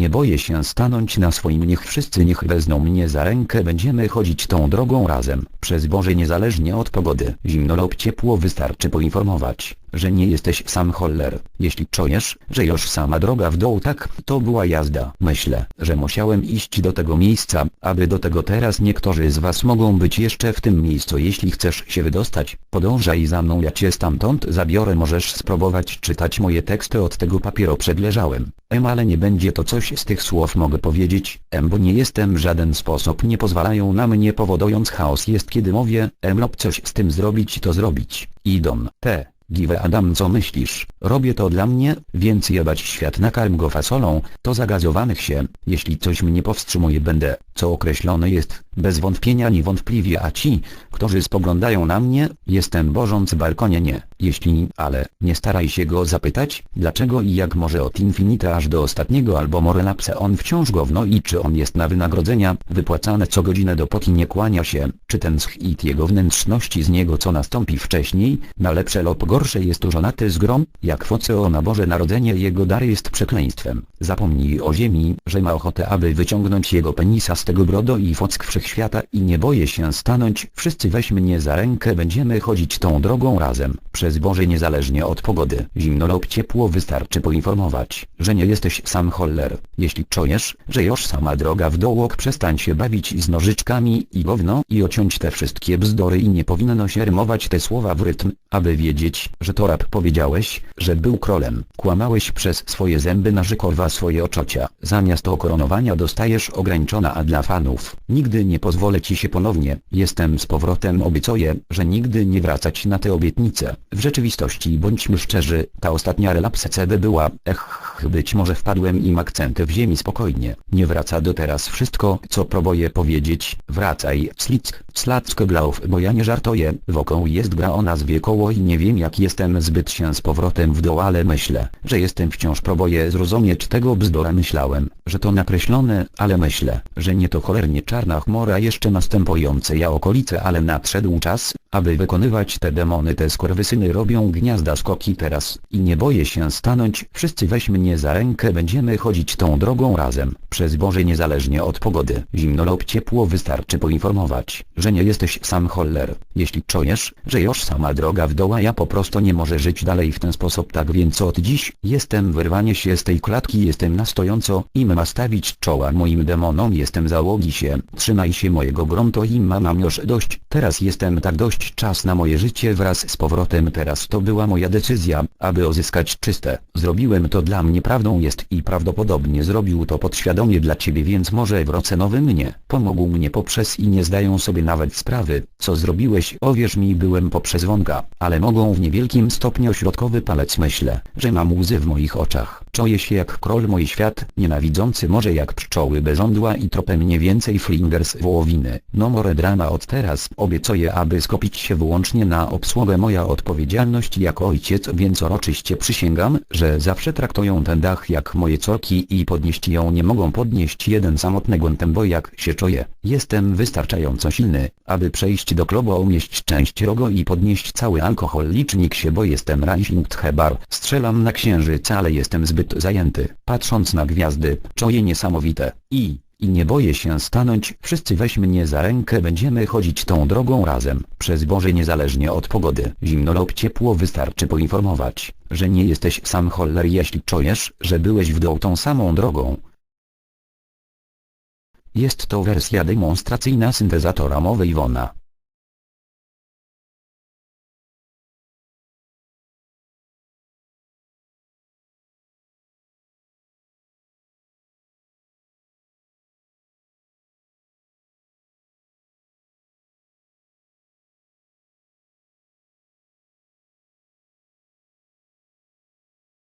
Nie boję się stanąć na swoim niech wszyscy niech wezmą mnie za rękę będziemy chodzić tą drogą razem. Przez Boże niezależnie od pogody. Zimno lub ciepło wystarczy poinformować, że nie jesteś sam holler. Jeśli czujesz, że już sama droga w dół tak, to była jazda. Myślę, że musiałem iść do tego miejsca, aby do tego teraz niektórzy z was mogą być jeszcze w tym miejscu. Jeśli chcesz się wydostać, podążaj za mną ja cię stamtąd zabiorę możesz spróbować czytać moje teksty od tego papieru przedleżałem. Em ale nie będzie to coś z tych słów mogę powiedzieć, em bo nie jestem żaden sposób nie pozwalają na mnie powodując chaos jest kiedy mówię, em lub coś z tym zrobić to zrobić. Idą, te. Give Adam co myślisz? Robię to dla mnie, więc jebać świat nakarm go fasolą, to zagazowanych się, jeśli coś mnie powstrzymuje będę, co określone jest, bez wątpienia niewątpliwie a ci, którzy spoglądają na mnie, jestem bożąc balkonie nie, jeśli, ale, nie staraj się go zapytać, dlaczego i jak może od infinite aż do ostatniego albo more lapse on wciąż gówno i czy on jest na wynagrodzenia, wypłacane co godzinę dopóki nie kłania się, czy ten schit jego wnętrzności z niego co nastąpi wcześniej, na lepsze lub gorsze jest żonaty z grom, jak foce na Boże Narodzenie jego dar jest przekleństwem. Zapomnij o ziemi, że ma ochotę aby wyciągnąć jego penisa z tego brodo i fock wszechświata i nie boję się stanąć, wszyscy weź mnie za rękę będziemy chodzić tą drogą razem, przez Boże niezależnie od pogody, zimno lub ciepło wystarczy poinformować, że nie jesteś sam holler, jeśli czujesz, że już sama droga w dołok przestań się bawić z nożyczkami i gówno i ociąć te wszystkie bzdory i nie powinno się rymować te słowa w rytm, aby wiedzieć, że to rap powiedziałeś, że był królem, kłamałeś przez swoje zęby narzykowa swoje oczocia, zamiast okoronowania dostajesz ograniczona a dla fanów, nigdy nie pozwolę ci się ponownie, jestem z powrotem obiecuję, że nigdy nie wracać na te obietnice, w rzeczywistości bądźmy szczerzy, ta ostatnia relapse CD była, ech, być może wpadłem im akcenty w ziemi spokojnie, nie wraca do teraz wszystko, co próbuję powiedzieć, wracaj, slick, slacko glaów, bo ja nie żartuję, wokół jest gra o nazwie koło i nie wiem jak jestem zbyt się z powrotem w dół, ale myślę, że jestem wciąż próbuję zrozumieć tego bzdura myślałem, że to nakreślone, ale myślę, że nie to cholernie czarna chmura jeszcze następujące. Ja okolice, ale nadszedł czas, aby wykonywać te demony. Te skurwysyny robią gniazda skoki teraz i nie boję się stanąć, wszyscy weź mnie za rękę będziemy chodzić tą drogą razem, przez Boże niezależnie od pogody, zimno lub ciepło wystarczy poinformować, że nie jesteś sam holler, jeśli czujesz, że już sama droga w doła ja po prostu nie może żyć dalej w ten sposób. Tak więc od dziś, jestem wyrwanie się z tej klatki jestem na stojąco, im ma stawić czoła moim demonom. Jestem załogi się, trzymaj się mojego gruntu im mam już dość, teraz jestem tak dość czas na moje życie wraz z powrotem. Teraz to była moja decyzja, aby uzyskać czyste, zrobiłem to dla mnie prawdą jest i prawdopodobnie zrobił to podświadomie dla ciebie więc może wrócę nowy mnie, pomógł mnie poprzez i nie zdają sobie nawet sprawy, co zrobiłeś. O wierz mi byłem poprzez wąka, ale mogą w niewielkim stopniu środkowy palec myślę, że mam łzy w moich oczach, czuję się jak król mój świat, nienawidzący może jak pszczoły bez żądła i tropem nie więcej flingers wołowiny, no more drama od teraz, obiecuję aby skopić się wyłącznie na obsługę. Moja odpowiedzialność jako ojciec więc uroczyście przysięgam, że zawsze traktują ten dach jak moje córki i podnieść ją nie mogą. Podnieść jeden samotny głętem bo jak się czuję, jestem wystarczająco silny, aby przejść do klubu umieść część rogo i podnieść cały alkohol. Licznik się bo jestem Rising Hebar, strzelam na księżyc ale jestem zbyt zajęty, patrząc na gwiazdy, czuję niesamowite, i i nie boję się stanąć, wszyscy weź mnie za rękę będziemy chodzić tą drogą razem, przez Boże niezależnie od pogody, zimno lub ciepło wystarczy poinformować, że nie jesteś sam holler jeśli czujesz, że byłeś w dół tą samą drogą. Jest to wersja demonstracyjna syntezatora mowy Iwona.